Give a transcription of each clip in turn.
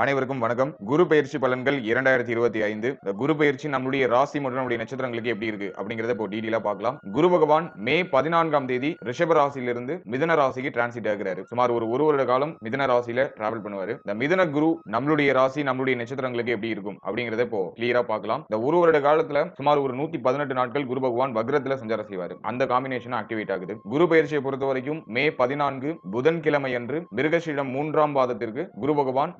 அனைவருக்கும் வணக்கம். குரு பயிற்சி பலன்கள் இரண்டாயிரத்தி இருபத்தி ஐந்து. இந்த குரு பயிற்சி நம்மளுடைய ராசி மற்றும் நம்முடைய நட்சத்திரங்களுக்கு எப்படி இருக்கு அப்படிங்கறத இப்போ டீடெயிலா பார்க்கலாம். குரு பகவான் மே பதினான்காம் தேதி ரிஷப ராசியிலிருந்து மிதன ராசிக்கு டிரான்சிட் ஆகிறாரு. சுமார் ஒரு ஒரு வருட காலம் மிதன ராசியில டிராவல் பண்ணுவாரு. இந்த மிதன குரு நம்மளுடைய ராசி நம்மளுடைய நட்சத்திரங்களுக்கு எப்படி இருக்கும் அப்படிங்கறத இப்போ கிளியரா பார்க்கலாம். இந்த ஒரு வருட காலத்துல சுமார் ஒரு நூத்தி பதினெட்டு நாட்கள் குரு பகவான் வக்ரத்துல சஞ்சாரம் செய்வாரு. அந்த காம்பினேஷன் ஆக்டிவேட் ஆகுது. குரு பயிற்சியை பொறுத்த வரைக்கும் மே பதினான்கு புதன்கிழமை அன்று மிருகஷீடம் மூன்றாம் பாதத்திற்கு குரு பகவான்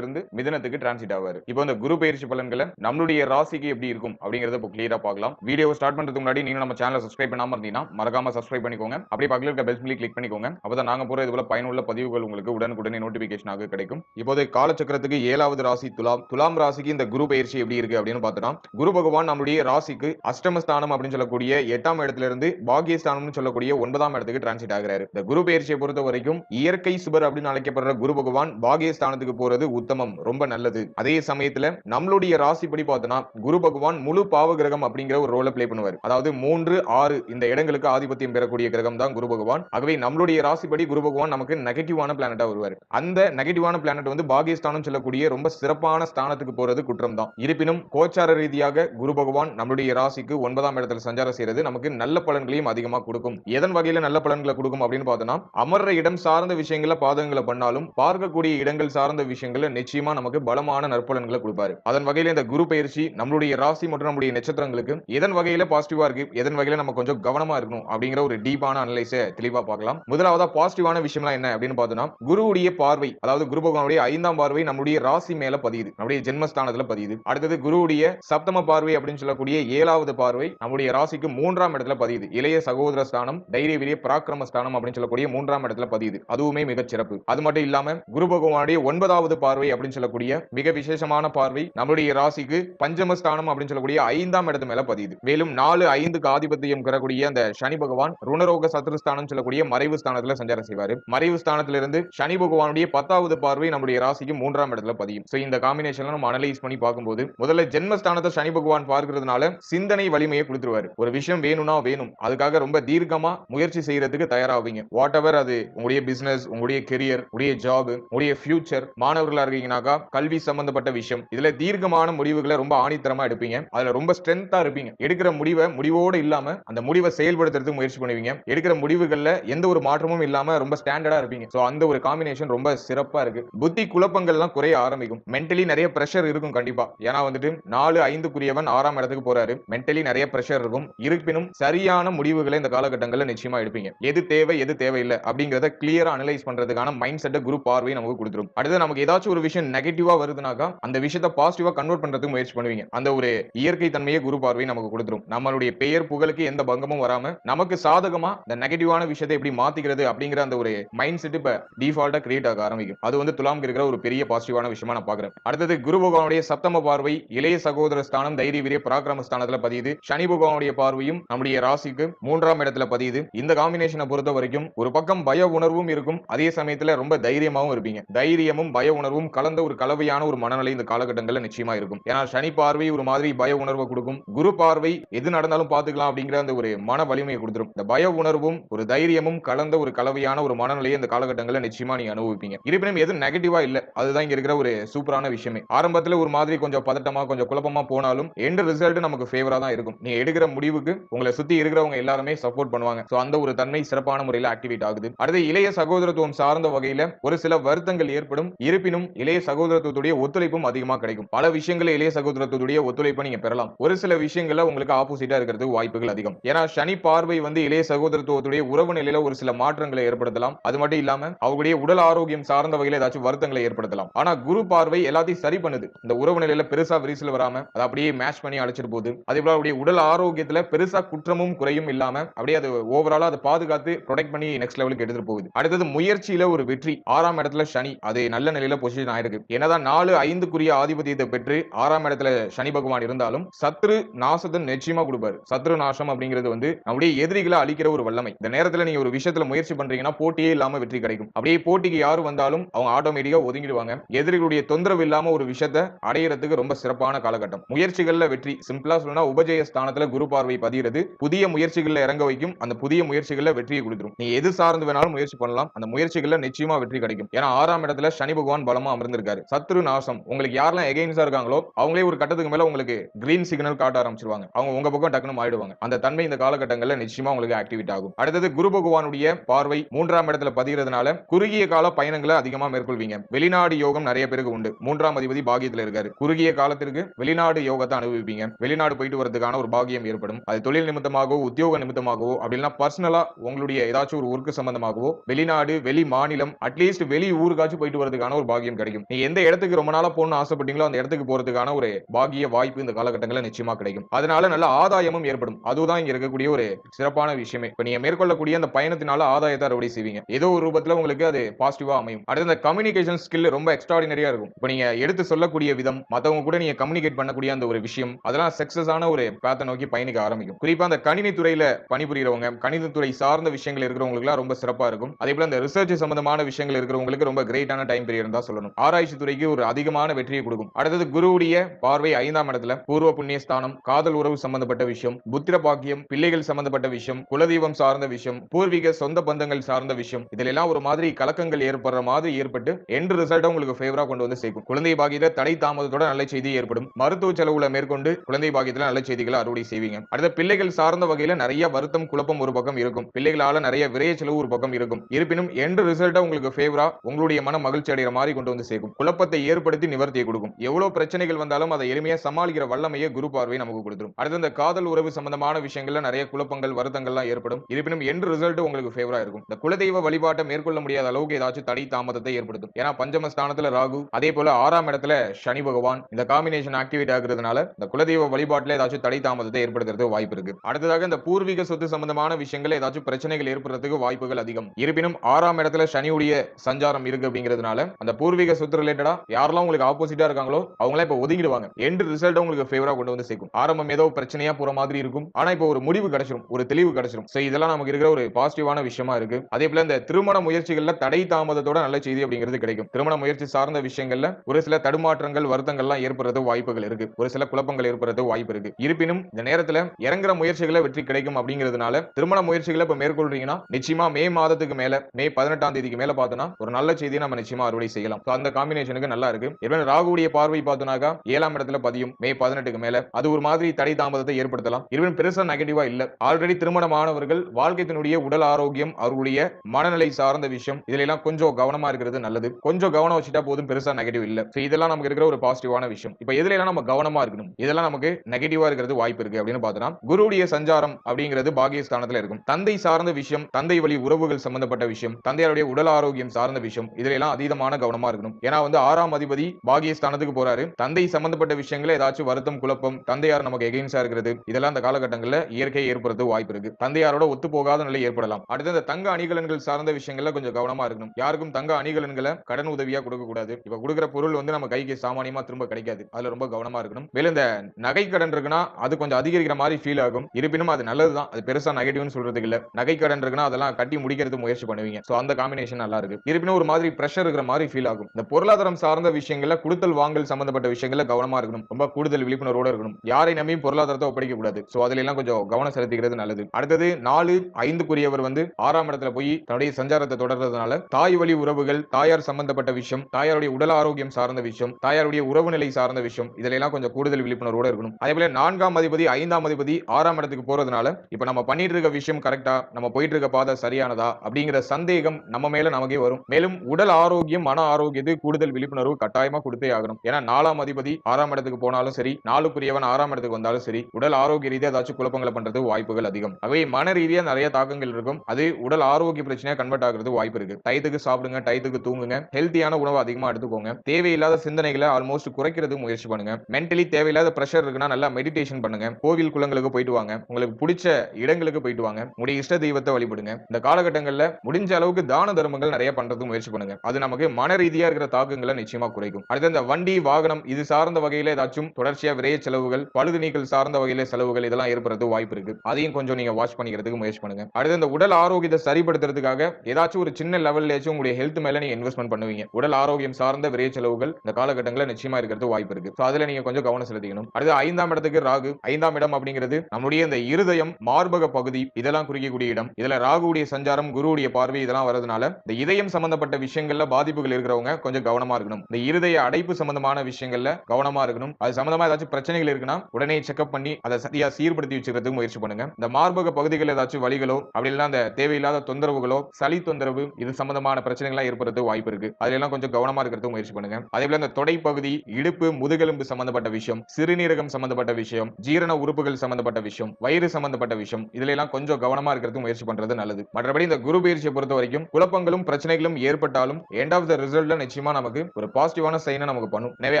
இருந்து மிதனத்துக்கு டிரான்சிட் ஆவாரு. இப்போ இந்த குரு பயிற்சி பலன்களை நம்மளுடைய ராசிக்கு எப்படி இருக்கும் அப்படிங்கறத இப்போ கிளியரா பார்க்கலாம். வீடியோ ஸ்டார்ட் பண்றதுக்கு முன்னாடி நீங்க நம்ம சேனலை சப்ஸ்கிரைப் பண்ணாம இருந்தீங்கன்னா மறக்காம சப்ஸ்கிரைப் பண்ணிக்கோங்க. அப்படியே பக்கத்தில் இருக்க பெல் சிம்லி கிளிக் பண்ணிக்கோங்க. அப்பதான் நாங்க போற இதுல பயனுள்ள பதிவுகள் உங்களுக்கு உடனுக்குடனே நோட்டிபிகேஷனாக கிடைக்கும். இப்போது காலச்சக்கரத்துக்கு ஏழாவது ராசி துலாம் துலாம் ராசிக்கு இந்த குரு பயிற்சி எப்படி இருக்கு அப்படின்னு பார்த்தோம்னா குரு பகவான் நம்மளுடைய ராசிக்கு அஷ்டமஸ்தானம் அப்படின்னு சொல்லக்கூடிய எட்டாம் இடத்துல இருந்து பாகியஸ்தானம்னு சொல்லக்கூடிய ஒன்பதாம் இடத்துக்கு டிரான்சிட் ஆகிறாரு. இந்த குரு பயிற்சியை பொறுத்த வரைக்கும் இயற்கை சுபர் அப்படின்னு அழைக்கப்படுற குரு பகவான் பாகியஸ்தானத்துக்கு போறது உத்தமம் ரொம்ப நல்லது. அதே சமயத்துல நம்மளுடைய ராசிப்படி பார்த்தோம்னா குரு பகவான் முழு பாவ கிரகம் அப்படிங்கிற ஒரு ரோலை பிளே பண்ணுவார். அதாவது மூன்று ஆறு இந்த இடங்களுக்கு ஆதிபத்தியம் பெறக்கூடிய கிரகம் தான் குரு பகவான். ஆகவே நம்மளுடைய ராசிப்படி குரு பகவான் நமக்கு நெகட்டிவான பிளானட்டா வருவார். அந்த நெகட்டிவான பிளானட் வந்து பாகியஸ்தானம் சொல்லக்கூடிய ரொம்ப சிறப்பான ஸ்தானத்துக்கு போறது குற்றம் தான். இருப்பினும் கோச்சார ரீதியாக குரு பகவான் நம்மளுடைய ராசிக்கு ஒன்பதாம் இடத்துல சஞ்சாரம் செய்யறது நமக்கு நல்ல பலன்களையும் அதிகமா கொடுக்கும். எதன் வகையில நல்ல பலன்களை கொடுக்கும் அப்படின்னு பார்த்தோம்னா அமர்ற இடம் சார்ந்த விஷயங்களை பாதகங்களை பண்ணாலும் பார்க்கக்கூடிய இடங்கள் சார்ந்த விஷயங்களை நிச்சயமா நமக்கு பலமான நற்பலன்களை கொடுப்பாரு. அதன் வகையில இந்த குரு பயிற்சி நம்மளுடைய ராசி மற்றும் நம்முடைய நட்சத்திரங்களுக்கு எதன் வகையில பாசிட்டிவா இருக்கு எதன் வகையில நம்ம கொஞ்சம் கவனமா இருக்கணும் அப்படிங்கிற ஒரு டீப்பான அனலைஸை தெளிவா பார்க்கலாம். முதலாவதா பாசிட்டிவான விஷயம்லாம் என்ன அப்படின்னு பார்த்தோம்னா குருவுடைய பார்வை அதாவது குரு பகவானுடைய ஐந்தாம் பார்வை நம்முடைய ராசி மேல பதியுது நம்முடைய ஜென்மஸ்தானத்துல பதியுது. அடுத்தது குருவுடைய சப்தம பார்வை அப்படின்னு சொல்லக்கூடிய ஏழாவது பார்வை நம்முடைய ராசிக்கு மூன்றாம் இடத்துல பதியுது. இளைய சகோதர ஸ்தானம் தைரிய விரிய பராக்கிரம ஸ்தானம் அப்படின்னு சொல்லக்கூடிய மூன்றாம் இடத்துல பதியுது. அதுவுமே மிகச் சிறப்பு அது மட்டும் இல்லாம குரு பகவானுடைய ஒன்பதாவது பார்வை அப்படின்னு சொல்லக்கூடிய மிக விசேஷமான பார்வை நம்மளுடைய ராசிக்கு பஞ்சமஸ்தானம் அப்படின்னு சொல்லக்கூடிய ஐந்தாம் இடத்து மேல பதியுது. மேலும் நாலு ஐந்துக்கு ஆதிபத்தியம் பெறக்கூடிய அந்த சனி பகவான் ருணரோக சத்ருஸ்தானம் சொல்லக்கூடிய மறைவு ஸ்தானத்துல சஞ்சாரம் செய்வாரு. மறைவு ஸ்தானத்திலிருந்து சனி பகவானுடைய பத்தாவது பார்வை நம்முடைய ராசிக்கு மூன்றாம் இடத்துல பதியும். சோ இந்த காம்பினேஷன்ல நம்ம அனலைஸ் பண்ணி பார்க்கும்போது முதல்ல ஜென்மஸ்தானத்தை சனி பகவான் பார்க்கறதுனால சிந்தனை வலிமையை கொடுத்துருவாரு. ஒரு விஷயம் வேணும்னா வேணும். அதுக்காக ரொம்ப தீர்க்கமா முயற்சி செய்யறதுக்கு தயாராவீங்க. வாட் எவர் அது உங்களுடைய பிசினஸ் உங்களுடைய கெரியர் உங்களுடைய ஜாப் உங்களுடைய ஃபியூச்சர் மாணவர்களாக இருக்கீங்கன்னாக்கா கல்வி சம்பந்தப்பட்ட விஷயம். இதுல தீர்க்கமான முடிவுகளை ரொம்ப ஆணித்தரமா எடுப்பீங்க. அதுல ரொம்ப ஸ்ட்ரென்த்தா இருப்பீங்க. எடுக்கிற முடிவை முடிவோடு இல்லாம அந்த முடிவை செயல்படுத்துறதுக்கு முயற்சி பண்ணுவீங்க. எடுக்கிற முடிவுகள்ல எந்த ஒரு மாற்றமும் இல்லாம ரொம்ப ஸ்டாண்டர்டா இருப்பீங்க. சோ அந்த ஒரு காம்பினேஷன் ரொம்ப சிறப்பா இருக்கு. புத்தி குழப்பங்கள்லாம் குறைய ஆரம்பிக்கும். மென்டலி நிறைய பிரஷர் இருக்கும் கண்டிப்பா. ஏன்னா வந்துட்டு நாலு ஐந்துக்குரியவன் ஆறாம் இடத்துக்கு போறாரு. மென்டலி நிறைய பிரஷர் இருக்கும். இருப்பினும் சரியான முடிவுகளை இந்த காலகட்டங்கள்ல நிச்சயமா எடுப்பீங்க. எது தேவை எது தேவையில்லை அப்படிங்கறத கிளியரா அனலைஸ் பண்றதுக்கான மைண்ட் செட்டை குரூப் பார்வை நமக்கு கொடுத்துரும். அடுத்து நமக்கு ஏதாச்சும் ஒரு விஷயம் நெகட்டிவா வருதுனாக்கா அந்த விஷயத்தை பாசிட்டிவா கன்வெர்ட் பண்றதுக்கு முயற்சி பண்ணுவீங்க. அந்த ஒரு இயற்கை தன்மையை குரு பார்வை நமக்கு கொடுத்துரும். நம்மளுடைய பெயர் புகழுக்கு எந்த பங்கமும் வராம நமக்கு சாதகமா இந்த நெகட்டிவான விஷயத்தை எப்படி மாத்திக்கிறது அப்படிங்கிற அந்த ஒரு மைண்ட் செட் இப்ப டிஃபால்ட்டா கிரியேட் ஆக ஆரம்பிக்கும். அது வந்து துலாம்க்கு இருக்கிற ஒரு பெரிய பாசிட்டிவான விஷயமா நான் பாக்குறேன் அடுத்தது குரு பகவானுடைய சப்தம பார்வை இளைய சகோதர ஸ்தானம் தைரிய வீரிய பராக்கிரம ஸ்தானத்துல பதியுது. சனி பகவானுடைய பார்வையும் நம்முடைய ராசிக்கு மூன்றாம் இடத்துல பதியுது. இந்த காம்பினேஷனை பொறுத்த வரைக்கும் ஒரு பக்கம் பய உணர்வும் இருக்கும். அதே சமயத்துல ரொம்ப தைரியமாவும் இருப்பீங்க. தைரியமும் பய உணர்வும் கலந்த ஒரு கலவையான ஒரு மனநிலை இந்த காலகட்டங்கள்ல நிச்சயமா இருக்கும். ஏன்னா சனி பார்வை ஒரு மாதிரி பய உணர்வை கொடுக்கும். குரு பார்வை எது நடந்தாலும் பாத்துக்கலாம் அப்படிங்கிற அந்த ஒரு மன வலிமையை கொடுத்துரும். இந்த பய உணர்வும் ஒரு தைரியமும் கலந்த ஒரு கலவையான ஒரு மனநிலையை இந்த காலகட்டங்கள்ல நிச்சயமா நீங்க அனுபவிப்பீங்க. இருப்பினும் எதுவும் நெகட்டிவா இல்ல அதுதான் இங்க இருக்கிற ஒரு சூப்பரான விஷயமே. ஆரம்பத்துல ஒரு மாதிரி கொஞ்சம் பதட்டமா கொஞ்சம் குழப்பமா போனாலும் எண்ட் ரிசல்ட் நமக்கு ஃபேவரா தான் இருக்கும். நீங்க எடுக்கிற முடிவுக்கு உங்களை சுத்தி இருக்கிறவங்க எல்லாருமே சப்போர்ட் பண்ணுவாங்க. சோ அந்த ஒரு தன்மை சிறப்பான முறையில் ஆக்டிவேட் ஆகுது. அடுத்து இளைய சகோதரத்துவம் சார்ந்த வகையில ஒரு சில வருத்தங்கள் ஏற்படும். இருப்பினும் இளைய சகோதரத்துவத்துடைய ஒத்துழைப்பும் அதிகமாக கிடைக்கும். பல விஷயங்கள் இளைய சகோதரத்துடைய ஒத்துழைப்பை நீங்க பெறலாம். ஒரு சில விஷயங்கள்ல உங்களுக்கு ஆப்போசிட்டா இருக்கிறதுக்கு வாய்ப்புகள் அதிகம். ஏன்னா சனி பார்வை வந்து இளைய சகோதரத்துவத்துடைய உறவு நிலையில ஒரு சில மாற்றங்களை ஏற்படுத்தலாம். அது மட்டும் இல்லாம அவங்களுடைய உடல் ஆரோக்கியம் சார்ந்த வகையில் ஏதாச்சும் வருத்தங்களை ஏற்படுத்தலாம். ஆனா குரு பார்வை எல்லாத்தையும் சரி பண்ணுது. இந்த உறவு நிலையில பெருசா விரிசல் வராம அதை அப்படியே மேட்ச் பண்ணி அழைச்சிட்டு போகுது. அதே போல அவருடைய உடல் ஆரோக்கியத்துல பெருசா குற்றமும் குறையும் இல்லாம அப்படியே அது ஓவராலா அதை பாதுகாத்து ப்ரொடெக்ட் பண்ணி நெக்ஸ்ட் லெவலுக்கு எடுத்துட்டு போகுது. அடுத்தது முயற்சியில ஒரு வெற்றி. ஆறாம் இடத்துல சனி. அது நல்ல நிலையில பொசிஷன் ஆயிருக்கு. என்னதான் நாலு ஐந்துக்குரிய ஆதிபத்தியத்தை பெற்று ஆறாம் இடத்துல சனி பகவான் இருந்தாலும் சத்ரு நாசத்தை நிச்சயமா கொடுப்பாரு. சத்ரு நாசம் அப்படிங்கிறது வந்து நம்முடைய எதிரிகளை அழிக்கிற ஒரு வல்லமை. இந்த நேரத்துல நீங்க ஒரு விஷயத்துல முயற்சி பண்றீங்கன்னா போட்டியே இல்லாம வெற்றி கிடைக்கும். அப்படியே போட்டிக்கு யாரு வந்தாலும் அவங்க ஆட்டோமேட்டிக்கா ஒதுங்கிடுவாங்க. எதிரிகளுடைய தொந்தரவு இல்லாம ஒரு விஷயத்த அடையிறதுக்கு ரொம்ப சிறப்பான காலகட்டம். முயற்சிகள்ல வெற்றி. சிம்பிளா சொல்லணும்னா உபஜய ஸ்தானத்துல குரு பார்வை பதிகிறது. புதிய முயற்சிகள்ல இறங்க வைக்கும். அந்த புதிய முயற்சிகள்ல வெற்றியை கொடுத்துரும். நீ எது சார்ந்து வேணாலும் முயற்சி பண்ணலாம். அந்த முயற்சிகள்ல நிச்சயமா வெற்றி கிடைக்கும். ஏன்னா ஆறாம் இடத்துல சனி பகவான் பலமா அமர்ந்திருக்காரு. சத்ரு நாசம். உங்களுக்கு யாரெல்லாம் எகைன்ஸா இருக்காங்களோ அவங்களே ஒரு கட்டத்துக்கு மேல உங்களுக்கு கிரீன் சிக்னல் காட்ட ஆரம்பிச்சிருவாங்க. அவங்க உங்க பக்கம் டக்குனு ஆயிடுவாங்க அந்த தன்மை இந்த காலகட்டங்கள்ல நிச்சயமா உங்களுக்கு ஆக்டிவேட் ஆகும். அடுத்தது குரு பகவானுடைய பார்வை மூன்றாம் இடத்துல பதிகிறதுனால குறுகிய கால பயணங்களை அதிகமா மேற்கொள்வீங்க. வெளிநாடு யோகம் நிறைய பேருக்கு உண்டு. மூன்றாம் அதிபதி பாகியத்துல இருக்காரு. குறுகிய காலத்திற்கு வெளிநாடு யோகத்தை அனுபவிப்பீங்க. வெளிநாடு போயிட்டு வரதுக்கான ஒரு பாகியம் ஏற்படும். அது தொழில் நிமித்தமாகவோ உத்தியோக நிமித்தமாகவோ அப்படின்னா பர்சனலா உங்களுடைய ஏதாச்சும் ஒரு ஒர்க் சம்பந்தமாகவோ வெளிநாடு வெளி மாநிலம் அட்லீஸ்ட் வெளி ஊருக்காச்சும் போயிட்டு வரதுக்கான ஒரு பாகியம் கிடைக்கும். நீங்க எந்த இடத்துக்கு ரொம்ப நாளா போகணும்னு ஆசைப்பட்டீங்களோ அந்த இடத்துக்கு போறதுக்கான ஒரு பாகிய வாய்ப்பு இந்த காலகட்டங்களில் நிச்சயமா கிடைக்கும். அதனால நல்ல ஆதாயமும் ஏற்படும். அதுதான் இங்க இருக்கக்கூடிய ஒரு சிறப்பான விஷயமே. இப்ப நீங்க மேற்கொள்ளக்கூடிய அந்த பயணத்தினால ஆதாயத்தை அறுவடை செய்வீங்க. ஏதோ ஒரு ரூபத்துல உங்களுக்கு அது பாசிட்டிவா அமையும். அடுத்த இந்த கம்யூனிகேஷன் ஸ்கில் ரொம்ப எக்ஸ்ட்ராடினரியா இருக்கும். இப்ப நீங்க எடுத்து சொல்லக்கூடிய விதம் மத்தவங்க கூட நீங்க கம்யூனிகேட் பண்ணக்கூடிய அந்த ஒரு விஷயம் அதெல்லாம் சக்சஸ் ஆன ஒரு பேத்தை நோக்கி பயணிக்க ஆரம்பிக்கும். குறிப்பா அந்த கணினி துறையில பணிபுரியறவங்க கணிதத்துறை சார்ந்த விஷயங்கள் இருக்கிறவங்களுக்கு ரொம்ப சிறப்பா இருக்கும். அதே போல அந்த ரிசர்ச் சம்பந்தமான விஷயங்கள் இருக்கிறவங்களுக்கு ரொம்ப கிரேட்டான டைம் பீரியட் தான் சொல்லணும். ஆராய்ச்சி துறைக்கு ஒரு அதிகமான வெற்றியை கொடுக்கும். அடுத்தது குருவுடைய பார்வை ஐந்தாம் இடத்துல. பூர்வ புண்ணிய ஸ்தானம் காதல் உறவு சம்பந்தப்பட்ட விஷயம் புத்திர பாக்கியம் பிள்ளைகள் சம்பந்தப்பட்ட விஷயம் குலதெய்வம் சார்ந்த விஷயம் பூர்வீக சொந்த பந்தங்கள் சார்ந்த விஷயம். இதுல எல்லாம் ஒரு மாதிரி கலக்கங்கள் ஏற்படுற மாதிரி ஏற்பட்டு எண்ட் ரிசல்ட்டை உங்களுக்கு ஃபேவரா கொண்டு வந்து சேர்க்கும். குழந்தை பாக்கியத்தை தடை தாமதத்தோட நல்ல செய்தி ஏற்படும். மருத்துவ செலவுல மேற்கொண்டு குழந்தை பாக்கியத்துல நல்ல செய்திகளை அறுவடை செய்வீங்க. அடுத்த பிள்ளைகள் சார்ந்த வகையில நிறைய வருத்தம் குழப்பம் ஒரு பக்கம் இருக்கும். பிள்ளைகளால நிறைய விரைய செலவு ஒரு பக்கம் இருக்கும். இருப்பினும் எண்ட் ரிசல்ட்டை உங்களுக்கு ஃபேவரா உங்களுடைய மன மகிழ்ச்சி அடைகிற மாதிரி கொண்டு வந்து கொண்டு சேர்க்கும். குழப்பத்தை ஏற்படுத்தி நிவர்த்தியை கொடுக்கும். எவ்வளவு பிரச்சனைகள் வந்தாலும் அதை எளிமையா சமாளிக்கிற வல்லமையை குரு பார்வை நமக்கு கொடுத்துரும். அடுத்து இந்த காதல் உறவு சம்பந்தமான விஷயங்கள்ல நிறைய குழப்பங்கள் வருத்தங்கள்லாம் ஏற்படும். இருப்பினும் என் ரிசல்ட் உங்களுக்கு ஃபேவரா இருக்கும். இந்த குலதெய்வ வழிபாட்டை மேற்கொள்ள முடியாத அளவுக்கு ஏதாச்சும் தடை தாமதத்தை ஏற்படுத்தும். ஏன்னா பஞ்சம ஸ்தானத்துல ராகு அதே போல ஆறாம் இடத்துல சனி பகவான் இந்த காம்பினேஷன் ஆக்டிவேட் ஆகுறதுனால இந்த குலதெய்வ வழிபாட்டுல ஏதாச்சும் தடை தாமதத்தை ஏற்படுத்துறது வாய்ப்பு இருக்கு. அடுத்ததாக இந்த பூர்வீக சொத்து சம்பந்தமான விஷயங்கள் ஏதாச்சும் பிரச்சனைகள் ஏற்படுறதுக்கு வாய்ப்புகள் அதிகம். இருப்பினும் ஆறாம் இடத்துல சனியுடைய சஞ்சாரம் இருக்கு அப்படிங்கிறதுனால அந்த பூர்வீக சொத்து ரிலேட்டடா யாரெல்லாம் உங்களுக்கு ஆப்போசிட்டா இருக்காங்களோ அவங்கள இப்ப ஒதுங்கிடுவாங்க. எண்டு ரிசல்ட் உங்களுக்கு ஃபேவரா கொண்டு வந்து சேர்க்கும். ஆரம்பம் ஏதோ பிரச்சனையா போற மாதிரி இருக்கும். ஆனா இப்போ ஒரு முடிவு கிடைச்சிரும். ஒரு தெளிவு கிடைச்சிரும். சோ இதெல்லாம் நமக்கு இருக்கிற ஒரு பாசிட்டிவான விஷயமா இருக்கு. அதே போல இந்த திருமண முயற்சிகள்ல தடை தாமதத்தோட நல்ல செய்தி அப்படிங்கிறது கிடைக்கும். திருமண முயற்சி சார்ந்த விஷயங்கள்ல ஒரு சில தடுமாற்றங்கள் வருத்தங்கள்லாம் ஏற்படுறது வாய்ப்புகள் இருக்கு. ஒரு சில குழப்பங்கள் ஏற்படுறது வாய்ப்பு இருக்கு. இருப்பினும் இந்த நேரத்துல இறங்குற முயற்சிகளை வெற்றி கிடைக்கும் அப்படிங்கிறதுனால திருமண முயற்சிகளை இப்ப மேற்கொள்றீங்கன்னா நிச்சயமா மே மாதத்துக்கு மேல மே பதினெட்டாம் தேதிக்கு மேல பார்த்தோம்னா ஒரு நல்ல செய்தியை நம்ம நிச்சயமா அறுவடை செய்யலாம். அந்த காம்பினேஷனுக்கு நல்லா இருக்கு. even ராகுடைய பார்வை பார்த்தோம்னாக்கா ஏழாம் இடத்துல பதியும். மே பதினெட்டுக்கு மேல. அது ஒரு மாதிரி தடை தாமதத்தை ஏற்படுத்தலாம். இருவன் பெருசா நெகட்டிவா இல்ல. ஆல்ரெடி திருமணமானவர்கள் வாழ்க்கையினுடைய உடல் ஆரோக்கியம் அவர்களுடைய மனநிலை சார்ந்த விஷயம் இதுல எல்லாம் கொஞ்சம் கவனமா இருக்கிறது நல்லது. கொஞ்சம் கவனம் வச்சுட்டா போதும் பெருசா நெகட்டிவ் இல்ல. இதெல்லாம் நமக்கு இருக்கிற ஒரு பாசிட்டிவான விஷயம். இப்ப இதுல எல்லாம் நம்ம கவனமா இருக்கணும்? இதெல்லாம் நமக்கு நெகட்டிவா இருக்கிறது வாய்ப்பு இருக்கு அப்படின்னு பார்த்தோம்னா குருடைய சஞ்சாரம் அப்படிங்கிறது பாகியஸ்தானத்துல இருக்கும். தந்தை சார்ந்த விஷயம் தந்தை வழி உறவுகள் சம்பந்தப்பட்ட விஷயம் தந்தையாருடைய உடல் ஆரோக்கியம் சார்ந்த விஷயம் இதுல எல்லாம் அதீதமான கவனமா இருக்கணும். ஏன்னா வந்து ஆறாம் அதிபதி பாகியஸ்தானத்துக்கு போறாரு. தந்தை சம்பந்தப்பட்ட விஷயங்கள ஏதாச்சும் வருத்தம் குழப்பம் தந்தையார் நமக்கு எகைன்ஸா இருக்கிறது. இதெல்லாம் அந்த காலகட்டங்களில் இயற்கை ஏற்படுறது வாய்ப்பு இருக்கு. தந்தையாரோட ஒத்து போகாத நிலை ஏற்படலாம். அடுத்து இந்த தங்க அணிகலன்கள் சார்ந்த விஷயங்கள்ல கொஞ்சம் கவனமா இருக்கணும். யாருக்கும் தங்க அணிகலன்களை கடன் உதவியா கொடுக்க கூடாது. இப்ப கொடுக்குற பொருள் வந்து நம்ம கைக்கு சாமானியமா திரும்ப கிடைக்காது. அதுல ரொம்ப கவனமா இருக்கணும். மேலும் இந்த நகை கடன் இருக்குன்னா அது கொஞ்சம் அதிகரிக்கிற மாதிரி ஃபீல் ஆகும். இருப்பினும் அது நல்லதுதான். அது பெருசா நெகட்டிவ்னு சொல்றதுக்கு இல்ல. நகை கடன் இருக்குன்னா அதெல்லாம் கட்டி முடிக்கிறது முயற்சி பண்ணுவீங்க. சோ அந்த காம்பினேஷன் நல்லா இருக்கு. இருப்பினும் ஒரு மாதிரி பிரஷர் இருக்கிற மாதிரி ஃபீல் ஆகும். இந்த பொருளாதாரம் சார்ந்த விஷயங்கள்ல கொடுத்தல் வாங்கல் சம்பந்தப்பட்ட விஷயங்கள்ல கவனமா இருக்கணும். ரொம்ப கூடுதல் விழிப்புணர்வோட இருக்கணும். யாரை நம்பியும் பொருளாதாரத்தை ஒப்படைக்க கூடாது. சோ அதுல எல்லாம் கொஞ்சம் கவனம் செலுத்திக்கிறது நல்லது. அடுத்தது நாலு ஐந்துக்குரியவர் வந்து ஆறாம் இடத்துல போய் தன்னுடைய சஞ்சாரத்தை தொடர்றதுனால தாய் வழி உறவுகள் தாயார் சம்பந்தப்பட்ட விஷயம் தாயாருடைய உடல் ஆரோக்கியம் சார்ந்த விஷயம் தாயாருடைய உறவு நிலை சார்ந்த விஷயம் இதுல எல்லாம் கொஞ்சம் கூடுதல் விழிப்புணர்வோட இருக்கணும். அதே போல நான்காம் அதிபதி ஐந்தாம் அதிபதி ஆறாம் இடத்துக்கு போறதுனால இப்ப நம்ம பண்ணிட்டு இருக்க விஷயம் கரெக்டா நம்ம போயிட்டு இருக்க பாதை சரியானதா அப்படிங்கிற சந்தேகம் நம்ம மேல நமக்கே வரும். மேலும் உடல் ஆரோக்கியம் மன ஆரோக்கியம் ஆரோக்கியத்துக்கு கூடுதல் விழிப்புணர்வு கட்டாயமா கொடுத்தே ஆகணும். ஏன்னா நாலாம் அதிபதி ஆறாம் இடத்துக்கு போனாலும் சரி நாளுக்குரியவன் ஆறாம் இடத்துக்கு வந்தாலும் சரி உடல் ஆரோக்கிய ரீதியா ஏதாச்சும் குழப்பங்களை பண்றது வாய்ப்புகள் அதிகம். அவை மன ரீதியா நிறைய தாக்கங்கள் இருக்கும். அது உடல் ஆரோக்கிய பிரச்சனையா கன்வெர்ட் ஆகுறது வாய்ப்பு இருக்கு. டயத்துக்கு சாப்பிடுங்க டயத்துக்கு தூங்குங்க ஹெல்த்தியான உணவு அதிகமா எடுத்துக்கோங்க. தேவையில்லாத சிந்தனைகளை ஆல்மோஸ்ட் குறைக்கிறது முயற்சி பண்ணுங்க. மென்டலி தேவையில்லாத பிரஷர் இருக்குன்னா நல்லா மெடிடேஷன் பண்ணுங்க. கோவில் குளங்களுக்கு போயிட்டு வாங்க. உங்களுக்கு பிடிச்ச இடங்களுக்கு போயிட்டு வாங்க. உங்களுடைய இஷ்ட தெய்வத்தை வழிபடுங்க. இந்த காலகட்டங்களில் முடிஞ்ச அளவுக்கு தான தர்மங்கள் நிறைய பண்றதுக்கு முயற்சி பண்ணுங்க. அது நமக்கு மன ரீதியா இருக்கிற தாக்கங்களை நிச்சயமா குறைக்கும். அடுத்து இந்த வண்டி வாகனம் இது சார்ந்த வகையில ஏதாச்சும் தொடர்ச்சியா விரைய செலவுகள் பழுது நீக்கல் சார்ந்த வகையில செலவுகள் இதெல்லாம் ஏற்படுறது வாய்ப்பு இருக்கு. அதையும் கொஞ்சம் நீங்க வாட்ச் பண்ணிக்கிறதுக்கு முயற்சி பண்ணுங்க. அடுத்து இந்த உடல் ஆரோக்கியத்தை சரிப்படுத்துறதுக்காக ஏதாச்சும் ஒரு சின்ன லெவல்லேயாச்சும் உங்களுடைய ஹெல்த் மேல நீங்க இன்வெஸ்ட்மெண்ட் பண்ணுவீங்க. உடல் ஆரோக்கியம் சார்ந்த விரைய செலவுகள் இந்த காலகட்டங்களில் நிச்சயமா இருக்கிறது வாய்ப்பு இருக்கு. அதுல நீங்க கொஞ்சம் கவனம் செலுத்திக்கணும். அடுத்து ஐந்தாம் இடத்துக்கு ராகு. ஐந்தாம் இடம் அப்படிங்கிறது நம்முடைய இந்த இருதயம் மார்பக பகுதி இதெல்லாம் குறிக்கக்கூடிய இடம். இதுல ராகுடைய சஞ்சாரம் குருவுடைய பார்வை இதெல்லாம் வரதுனால இந்த இதயம் சம்பந்தப்பட்ட விஷயங்கள்ல பாதிப்புகள் இருக்கிறவங்க கொஞ்சம் கவனமா இருக்கணும். இந்த இருதய அடைப்பு சம்பந்தமான விஷயங்கள்ல கவனமா இருக்கணும். அது சம்பந்தமா ஏதாச்சும் பிரச்சனைகள் இருக்குன்னா உடனே செக்அப் பண்ணி அதை சரியா சீர்படுத்தி வச்சுக்கிறதுக்கு முயற்சி பண்ணுங்க. இந்த மார்பக பகுதிகள் ஏதாச்சும் வழிகளோ அப்படி இல்லைன்னா அந்த தேவையில்லாத தொந்தரவுகளோ சளி தொந்தரவு இது சம்பந்தமான பிரச்சனைகள்லாம் ஏற்படுறது வாய்ப்பு இருக்கு. அதெல்லாம் கொஞ்சம் கவனமா இருக்கிறதுக்கு முயற்சி பண்ணுங்க. அதே போல இந்த தொடைப்பகுதி இடுப்பு முதுகெலும்பு சம்பந்தப்பட்ட விஷயம் சிறுநீரகம் சம்பந்தப்பட்ட விஷயம் ஜீரண உறுப்புகள் சம்பந்தப்பட்ட விஷயம் வயிறு சம்பந்தப்பட்ட விஷயம் இதுல எல்லாம் கொஞ்சம் கவனமா இருக்கிறதுக்கு முயற்சி பண்றது நல்லது. மற்றபடி இந்த குரு பயிற்சியை பொறுத்த வரைக்கும் குழப்பங்களும் பிரச்சனைகளும் ஏற்பட்டாலும் எண்ட் ஆஃப் த ரிசல்ட்ல நிச்சயமா நமக்கு ஒரு பாசிட்டிவான சைனை நமக்கு பண்ணும். எனவே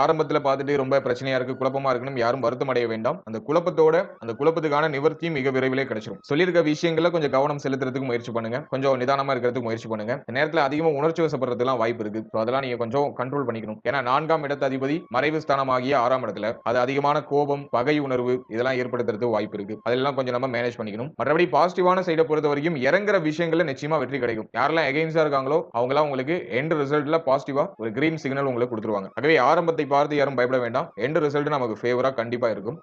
ஆரம்பத்துல பார்த்துட்டு ரொம்ப பிரச்சனையா இருக்கு குழப்பமா இருக்குன்னு யாரும் வருத்தம் அடைய வேண்டாம். அந்த குழப்பத்தோட அந்த குழப்பத்துக்கான நிவர்த்தியும் மிக விரைவிலே கிடைச்சிடும் சொல்லியிருக்க விஷயங்கள்ல கொஞ்சம் கவனம் செலுத்துறதுக்கு முயற்சி பண்ணுங்க. கொஞ்சம் நிதானமா இருக்கிறதுக்கு முயற்சி பண்ணுங்க. நேரத்துல அதிகமா உணர்ச்சி வசப்படுறதுலாம் வாய்ப்பு இருக்கு. அதெல்லாம் நீங்க கொஞ்சம் கண்ட்ரோல் பண்ணிக்கணும். ஏன்னா நான்காம் இடத்து அதிபதி மறைவு ஸ்தானமாகிய ஆறாம் இடத்துல அது அதிகமான கோபம் பகை உணர்வு இதெல்லாம் ஏற்படுத்துறதுக்கு வாய்ப்பு இருக்கு. அதெல்லாம் கொஞ்சம் நம்ம மேனேஜ் பண்ணிக்கணும். மற்றபடி பாசிட்டிவான சைடை பொறுத்த வரைக்கும் இறங்குற விஷயங்கள்ல நிச்சயமா வெற்றி கிடைக்கும். யாரெல்லாம் எகைன்ஸா இருக்காங்களோ அவங்களாம் உங்களுக்கு எண்ட் ரிசல்ட்ல பாசிட்டிவ் ஒரு கிரீன் சிக்னல் உங்களுக்கு கொடுத்துருவாங்க. ஆகவே ஆரம்பத்தை பார்த்து யாரும் பயப்பட வேண்டாம். எண்ட் ரிசல்ட் நமக்கு ஃபேவரா கண்டிப்பா இருக்கும்.